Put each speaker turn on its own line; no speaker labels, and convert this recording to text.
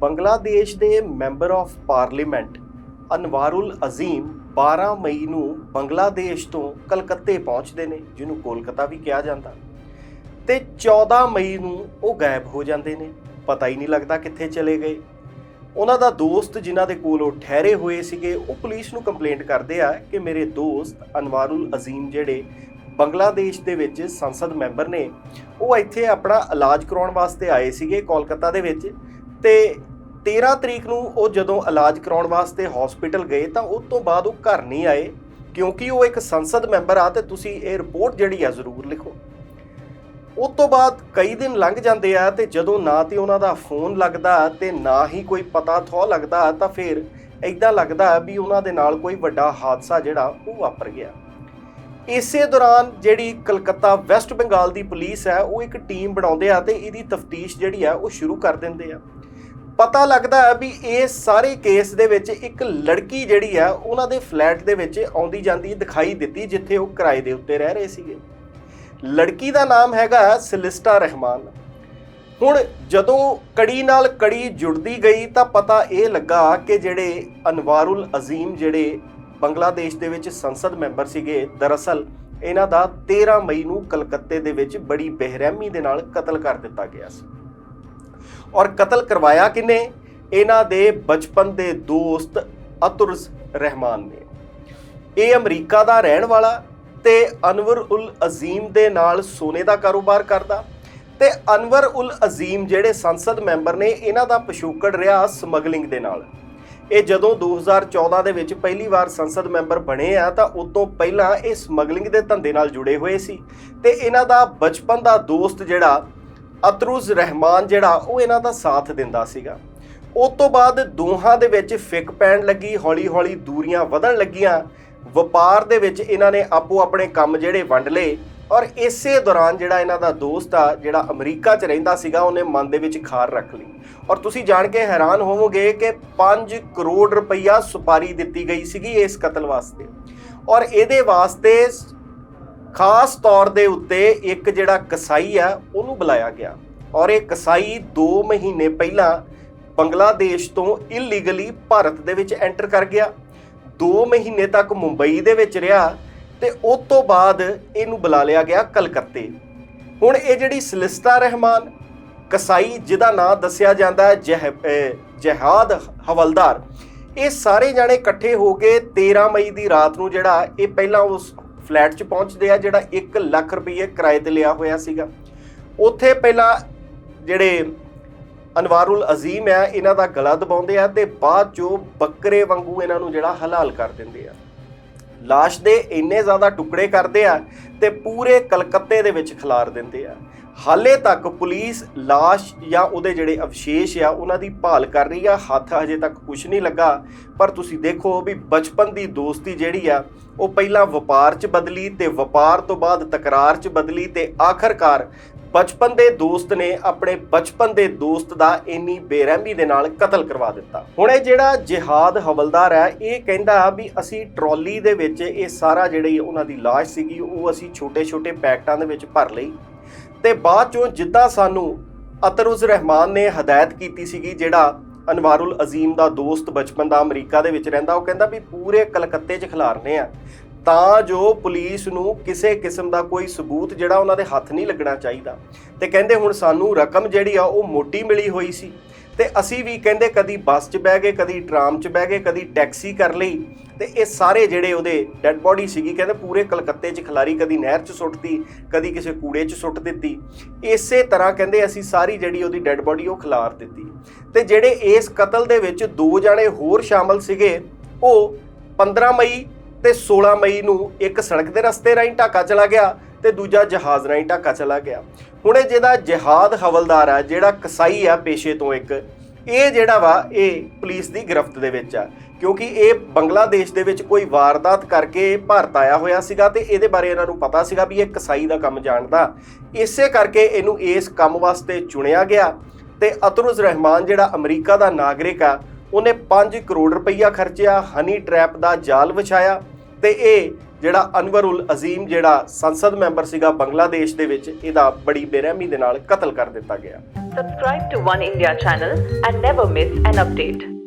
ਬੰਗਲਾਦੇਸ਼ ਦੇ member of parliament Anwarul Azim 12 ਮਈ ਨੂੰ ਬੰਗਲਾਦੇਸ਼ ਤੋਂ ਕਲਕੱਤੇ ਪਹੁੰਚਦੇ ਨੇ, ਜਿਹਨੂੰ ਕੋਲਕਾਤਾ ਵੀ ਕਿਹਾ ਜਾਂਦਾ। ਤੇ 14 ਮਈ ਨੂੰ ਉਹ ਗਾਇਬ ਹੋ ਜਾਂਦੇ ਨੇ। ਪਤਾ ਹੀ ਨਹੀਂ ਲੱਗਦਾ ਕਿੱਥੇ ਚਲੇ ਗਏ। ਉਹਨਾਂ ਦਾ ਦੋਸਤ ਜਿਨ੍ਹਾਂ ਦੇ ਕੋਲ ਉਹ ਠਹਿਰੇ ਹੋਏ ਸੀਗੇ, ਉਹ ਪੁਲਿਸ ਨੂੰ ਕੰਪਲੇਂਟ ਕਰਦੇ ਆ ਕਿ ਮੇਰੇ ਦੋਸਤ ਅਨਵਾਰੁਲ ਅਜ਼ੀਮ ਜਿਹੜੇ ਬੰਗਲਾਦੇਸ਼ ਦੇ ਵਿੱਚ ਸੰਸਦ ਮੈਂਬਰ ਨੇ, ਉਹ ਇੱਥੇ ਆਪਣਾ ਇਲਾਜ ਕਰਾਉਣ ਵਾਸਤੇ ਆਏ ਸੀਗੇ ਕੋਲਕਾਤਾ ਦੇ ਵਿੱਚ। ਤੇ 13 ਤਰੀਕ ਨੂੰ ਉਹ ਜਦੋਂ ਇਲਾਜ ਕਰਾਉਣ ਵਾਸਤੇ ਹਸਪੀਟਲ ਗਏ ਤਾਂ ਉਸ ਤੋਂ ਬਾਅਦ ਉਹ ਘਰ ਨਹੀਂ ਆਏ, ਕਿਉਂਕਿ ਉਹ ਇੱਕ ਸੰਸਦ ਮੈਂਬਰ ਆ ਤੇ ਤੁਸੀਂ ਇਹ ਰਿਪੋਰਟ ਜਿਹੜੀ ਆ ਜ਼ਰੂਰ ਲਿਖੋ। ਉਸ ਤੋਂ ਬਾਅਦ ਕਈ ਦਿਨ ਲੰਘ ਜਾਂਦੇ ਆ ਤੇ ਜਦੋਂ ਨਾ ਤੇ ਉਹਨਾਂ ਦਾ ਫੋਨ ਲੱਗਦਾ ਤੇ ਨਾ ਹੀ ਕੋਈ ਪਤਾ ਥੋ ਲੱਗਦਾ ਤਾਂ ਫਿਰ ਐਦਾਂ ਲੱਗਦਾ ਵੀ ਉਹਨਾਂ ਦੇ ਨਾਲ ਕੋਈ ਵੱਡਾ ਹਾਦਸਾ ਜਿਹੜਾ ਉਹ ਵਾਪਰ ਗਿਆ। ਇਸੇ ਦੌਰਾਨ ਜਿਹੜੀ ਕਲਕੱਤਾ ਵੈਸਟ ਬੰਗਾਲ ਦੀ ਪੁਲਿਸ ਹੈ, ਉਹ ਇੱਕ ਟੀਮ ਬਣਾਉਂਦੇ ਆ ਤੇ ਇਹਦੀ ਤਫਤੀਸ਼ ਜਿਹੜੀ ਆ ਉਹ ਸ਼ੁਰੂ ਕਰ ਦਿੰਦੇ ਆ। ਪਤਾ ਲੱਗਦਾ ਹੈ ਵੀ ਇਹ ਸਾਰੇ ਕੇਸ ਦੇ ਵਿੱਚ ਇੱਕ ਲੜਕੀ ਜਿਹੜੀ ਆ, ਉਹਨਾਂ ਦੇ ਫਲੈਟ ਦੇ ਵਿੱਚ ਆਉਂਦੀ ਜਾਂਦੀ ਦਿਖਾਈ ਦਿੱਤੀ, ਜਿੱਥੇ ਉਹ ਕਿਰਾਏ ਦੇ ਉੱਤੇ ਰਹਿ ਰਹੇ ਸੀਗੇ। ਲੜਕੀ ਦਾ ਨਾਮ ਹੈਗਾ ਸਿਲਿਸਟਾ ਰਹਿਮਾਨ। ਹੁਣ ਜਦੋਂ ਕੜੀ ਨਾਲ ਕੜੀ ਜੁੜਦੀ ਗਈ, ਤਾਂ ਪਤਾ ਇਹ ਲੱਗਾ ਕਿ ਜਿਹੜੇ ਅਨਵਾਰੁਲ ਅਜ਼ੀਮ ਜਿਹੜੇ ਬੰਗਲਾਦੇਸ਼ ਦੇ ਵਿੱਚ ਸੰਸਦ ਮੈਂਬਰ ਸੀਗੇ, ਦਰਅਸਲ ਇਹਨਾਂ ਦਾ 13 ਮਈ ਨੂੰ ਕਲਕੱਤੇ ਦੇ ਵਿੱਚ ਬੜੀ ਬੇਰਹਿਮੀ ਦੇ ਨਾਲ ਕਤਲ ਕਰ ਦਿੱਤਾ ਗਿਆ ਸੀ। ਔਰ ਕਤਲ ਕਰਵਾਇਆ ਕਿਨੇ? ਇਹਨਾਂ ਦੇ ਬਚਪਨ ਦੇ ਦੋਸਤ ਅਤੁਰਸ ਰਹਿਮਾਨ ਨੇ। ਇਹ ਅਮਰੀਕਾ ਦਾ ਰਹਿਣ ਵਾਲਾ ਤੇ ਅਨਵਰ ਉਲ ਅਜ਼ੀਮ ਦੇ ਨਾਲ ਸੋਨੇ ਦਾ ਕਾਰੋਬਾਰ ਕਰਦਾ ਤੇ ਅਨਵਰ ਉਲ ਅਜ਼ੀਮ ਜਿਹੜੇ ਸੰਸਦ ਮੈਂਬਰ ਨੇ, ਇਹਨਾਂ ਦਾ ਪਿਛੋਕੜ ਰਿਹਾ ਸਮਗਲਿੰਗ ਦੇ ਨਾਲ। ਇਹ ਜਦੋਂ 2014 ਦੇ ਵਿੱਚ ਪਹਿਲੀ ਵਾਰ ਸੰਸਦ ਮੈਂਬਰ ਬਣੇ ਆ, ਤਾਂ ਉਸ ਤੋਂ ਪਹਿਲਾਂ ਇਹ ਸਮਗਲਿੰਗ ਦੇ ਧੰਦੇ ਨਾਲ ਜੁੜੇ ਹੋਏ ਸੀ ਤੇ ਇਹਨਾਂ ਦਾ ਬਚਪਨ ਦਾ ਦੋਸਤ ਜਿਹੜਾ ਅਤਰੁਜ਼ ਰਹਿਮਾਨ ਜਿਹੜਾ, ਉਹ ਇਹਨਾਂ ਦਾ ਸਾਥ ਦਿੰਦਾ ਸੀਗਾ। ਉਸ ਤੋਂ ਬਾਅਦ ਦੋਹਾਂ ਦੇ ਵਿੱਚ ਫਿੱਕ ਪੈਣ ਲੱਗੀ, ਹੌਲੀ-ਹੌਲੀ ਦੂਰੀਆਂ ਵਧਣ ਲੱਗੀਆਂ। ਵਪਾਰ ਦੇ ਵਿੱਚ ਇਹਨਾਂ ਨੇ ਆਪੋ ਆਪਣੇ ਕੰਮ ਜਿਹੜੇ ਵੰਡ ਲਏ ਔਰ ਇਸੇ ਦੌਰਾਨ ਜਿਹੜਾ ਇਹਨਾਂ ਦਾ ਦੋਸਤ ਆ, ਜਿਹੜਾ ਅਮਰੀਕਾ 'ਚ ਰਹਿੰਦਾ ਸੀਗਾ, ਉਹਨੇ ਮਨ ਦੇ ਵਿੱਚ ਖਾਰ ਰੱਖ ਲਈ। ਔਰ ਤੁਸੀਂ ਜਾਣ ਕੇ ਹੈਰਾਨ ਹੋਵੋਗੇ ਕਿ 5 ਕਰੋੜ ਰੁਪਈਆ ਸੁਪਾਰੀ ਦਿੱਤੀ ਗਈ ਸੀਗੀ ਇਸ ਕਤਲ ਵਾਸਤੇ। ਔਰ ਇਹਦੇ ਵਾਸਤੇ ਖਾਸ ਤੌਰ ਦੇ ਉੱਤੇ ਇੱਕ ਜਿਹੜਾ ਕਸਾਈ ਆ, ਉਹਨੂੰ ਬੁਲਾਇਆ ਗਿਆ। ਔਰ ਇਹ ਕਸਾਈ 2 ਮਹੀਨੇ ਪਹਿਲਾਂ ਬੰਗਲਾਦੇਸ਼ ਤੋਂ ਇਲੀਗਲੀ ਭਾਰਤ ਦੇ ਵਿੱਚ ਐਂਟਰ ਕਰ ਗਿਆ। 2 ਮਹੀਨੇ ਤੱਕ ਮੁੰਬਈ ਦੇ ਵਿੱਚ ਰਿਹਾ ਤੇ ਉਸ ਤੋਂ ਬਾਅਦ ਇਹਨੂੰ ਬੁਲਾ ਲਿਆ ਗਿਆ ਕਲਕੱਤੇ। ਹੁਣ ਇਹ ਜਿਹੜੀ ਸਲਿਸਤਾ ਰਹਿਮਾਨ, ਕਸਾਈ ਜਿਹਦਾ ਨਾਂ ਦੱਸਿਆ ਜਾਂਦਾ ਹੈ ਜਹਾਦ ਹਵਲਦਾਰ, ਇਹ ਸਾਰੇ ਜਾਣੇ ਇਕੱਠੇ ਹੋ ਕੇ 13 ਮਈ ਦੀ ਰਾਤ ਨੂੰ ਜਿਹੜਾ ਇਹ ਪਹਿਲਾਂ ਉਸ ਫਲੈਟ 'ਚ ਪਹੁੰਚਦੇ ਆ, ਜਿਹੜਾ 1 ਲੱਖ ਰੁਪਏ ਕਿਰਾਏ ਤੇ ਲਿਆ ਹੋਇਆ ਸੀਗਾ। ਉੱਥੇ ਪਹਿਲਾਂ ਜਿਹੜੇ ਅਨਵਾਰੁਲ ਅਜ਼ੀਮ ਹੈ ਇਹਨਾਂ ਦਾ ਗਲਾ ਦਬਾਉਂਦੇ ਆ ਤੇ ਬਾਅਦ ਚੋਂ ਬੱਕਰੇ ਵਾਂਗੂ ਇਹਨਾਂ ਨੂੰ ਜਿਹੜਾ ਹਲਾਲ ਕਰ ਦਿੰਦੇ ਆ। ਲਾਸ਼ ਦੇ ਇੰਨੇ ਜ਼ਿਆਦਾ ਟੁਕੜੇ ਕਰਦੇ ਆ ਤੇ ਪੂਰੇ ਕਲਕੱਤੇ ਦੇ ਵਿੱਚ ਖਿਲਾਰ ਦਿੰਦੇ ਆ। ਹਾਲੇ ਤੱਕ ਪੁਲਿਸ ਲਾਸ਼ ਜਾਂ ਉਹਦੇ ਜਿਹੜੇ ਅਵਸ਼ੇਸ਼ ਆ, ਉਹਨਾਂ ਦੀ ਭਾਲ ਕਰ ਰਹੀ ਆ। ਹੱਥ ਹਜੇ ਤੱਕ ਕੁਝ ਨਹੀਂ ਲੱਗਾ। ਪਰ ਤੁਸੀਂ ਦੇਖੋ ਵੀ ਬਚਪਨ ਦੀ ਦੋਸਤੀ ਜਿਹੜੀ ਆ, ਉਹ ਪਹਿਲਾਂ ਵਪਾਰ 'ਚ ਬਦਲੀ ਤੇ ਵਪਾਰ ਤੋਂ ਬਾਅਦ ਤਕਰਾਰ 'ਚ ਬਦਲੀ ਤੇ ਆਖਰਕਾਰ ਬਚਪਨ ਦੇ ਦੋਸਤ ਨੇ ਆਪਣੇ ਬਚਪਨ ਦੇ ਦੋਸਤ ਦਾ ਇੰਨੀ ਬੇਰਹਿਮੀ ਦੇ ਨਾਲ ਕਤਲ ਕਰਵਾ ਦਿੱਤਾ। ਹੁਣ ਇਹ ਜਿਹੜਾ ਜਿਹਾਦ ਹਵਲਦਾਰ ਹੈ ਇਹ ਕਹਿੰਦਾ ਵੀ ਅਸੀਂ ਟਰਾਲੀ ਦੇ ਵਿੱਚ ਇਹ ਸਾਰਾ ਜਿਹੜੀ ਉਹਨਾਂ ਦੀ ਲਾਸ਼ ਸੀਗੀ, ਉਹ ਅਸੀਂ ਛੋਟੇ-ਛੋਟੇ ਪੈਕਟਾਂ ਦੇ ਵਿੱਚ ਭਰ ਲਈ। ਤੇ ਬਾਅਦ ਚੋਂ ਜਿੱਦਾਂ ਸਾਨੂੰ ਅਤਰੁਜ਼ ਰਹਿਮਾਨ ਨੇ ਹਦਾਇਤ ਕੀਤੀ ਸੀਗੀ, ਜਿਹੜਾ ਅਨਵਾਰੁਲ ਅਜ਼ੀਮ ਦਾ ਦੋਸਤ ਬਚਪਨ ਦਾ ਅਮਰੀਕਾ ਦੇ ਵਿੱਚ ਰਹਿੰਦਾ, ਉਹ ਕਹਿੰਦਾ ਵੀ ਪੂਰੇ ਕਲਕੱਤੇ 'ਚ ਖਿਲਾਰਨੇ ਆ। ਤਾਂ ਜੋ ਪੁਲਿਸ ਨੂੰ ਕਿਸੇ ਕਿਸਮ ਦਾ ਕੋਈ ਸਬੂਤ ਜਿਹੜਾ ਉਹਨਾਂ ਦੇ ਹੱਥ ਨਹੀਂ ਲੱਗਣਾ ਚਾਹੀਦਾ। ਤੇ ਕਹਿੰਦੇ ਹੁਣ ਸਾਨੂੰ ਰਕਮ ਜਿਹੜੀ ਆ, ਉਹ ਮੋਟੀ ਮਿਲੀ ਹੋਈ ਸੀ। ਤੇ ਅਸੀਂ ਵੀ ਕਹਿੰਦੇ ਕਦੀ ਬੱਸ 'ਚ ਬਹਿ ਗਏ, ਕਦੀ ਟਰਾਮ 'ਚ ਬਹਿ ਗਏ, ਕਦੀ ਟੈਕਸੀ ਕਰ ਲਈ ਤੇ ਇਹ ਸਾਰੇ ਜਿਹੜੇ ਉਹਦੇ ਡੈੱਡ ਬੋਡੀ ਸੀਗੀ, ਕਹਿੰਦੇ ਪੂਰੇ ਕਲਕੱਤੇ 'ਚ ਖਿਲਾਰੀ ਕਦੀ ਨਹਿਰ 'ਚ ਸੁੱਟਤੀ ਕਦੀ ਕਿਸੇ ਕੂੜੇ 'ਚ ਸੁੱਟ ਦਿੱਤੀ। ਇਸੇ ਤਰ੍ਹਾਂ ਕਹਿੰਦੇ ਅਸੀਂ ਸਾਰੀ ਜਿਹੜੀ ਉਹਦੀ ਡੈੱਡ ਬੋਡੀ ਉਹ ਖਿਲਾਰ ਦਿੱਤੀ। ਤੇ ਜਿਹੜੇ ਇਸ ਕਤਲ ਦੇ ਵਿੱਚ ਦੋ ਜਾਣੇ ਹੋਰ ਸ਼ਾਮਲ ਸੀਗੇ, ਉਹ 15 ਮਈ ਤੇ 16 ਮਈ ਨੂੰ ਇੱਕ ਸੜਕ ਦੇ ਰਸਤੇ ਰਾਹੀਂ ਢਾਕਾ ਚਲਾ ਗਿਆ ਤੇ ਦੂਜਾ ਜਹਾਜ਼ ਰਾਹੀਂ ਢਾਕਾ ਚਲਾ ਗਿਆ। ਹੁਣ ਇਹ ਜਿਹਦਾ ਜਹਾਦ ਹਵਲਦਾਰ ਆ, ਜਿਹੜਾ ਕਸਾਈ ਆ ਪੇਸ਼ੇ ਤੋਂ ਇੱਕ, ਇਹ ਜਿਹੜਾ ਵਾ, ਇਹ ਪੁਲਿਸ ਦੀ ਗ੍ਰਿਫਤ ਦੇ ਵਿੱਚ ਆ। ਕਿਉਂਕਿ ਇਹ ਬੰਗਲਾਦੇਸ਼ ਦੇ ਵਿੱਚ ਕੋਈ ਵਾਰਦਾਤ ਕਰਕੇ ਭਾਰਤ ਆਇਆ ਹੋਇਆ ਸੀਗਾ ਤੇ ਇਹਦੇ ਬਾਰੇ ਇਹਨਾਂ ਨੂੰ ਪਤਾ ਸੀਗਾ ਵੀ ਇਹ ਕਸਾਈ ਦਾ ਕੰਮ ਜਾਣਦਾ। ਇਸੇ ਕਰਕੇ ਇਹਨੂੰ ਇਸ ਕੰਮ ਵਾਸਤੇ ਚੁਣਿਆ ਗਿਆ ਤੇ ਅਤਰੁਜ਼ ਰਹਿਮਾਨ, ਜਿਹੜਾ ਅਮਰੀਕਾ ਦਾ ਨਾਗਰਿਕ ਆ, ਉਹਨੇ 5 ਕਰੋੜ ਰੁਪਈਆ ਖਰਚਿਆ, ਹਨੀ ਟ੍ਰੈਪ ਦਾ ਜਾਲ ਵਿਛਾਇਆ ਤੇ ਇਹ ਜਿਹੜਾ ਅਨਵਰੁਲ ਅਜ਼ੀਮ ਜਿਹੜਾ ਸੰਸਦ ਮੈਂਬਰ ਸੀਗਾ ਬੰਗਲਾਦੇਸ਼ ਦੇ ਵਿੱਚ, ਇਹਦਾ ਬੜੀ ਬੇਰਹਿਮੀ ਦੇ ਨਾਲ ਕਤਲ ਕਰ ਦਿੱਤਾ ਗਿਆ
Subscribe to One India channel and never miss an update.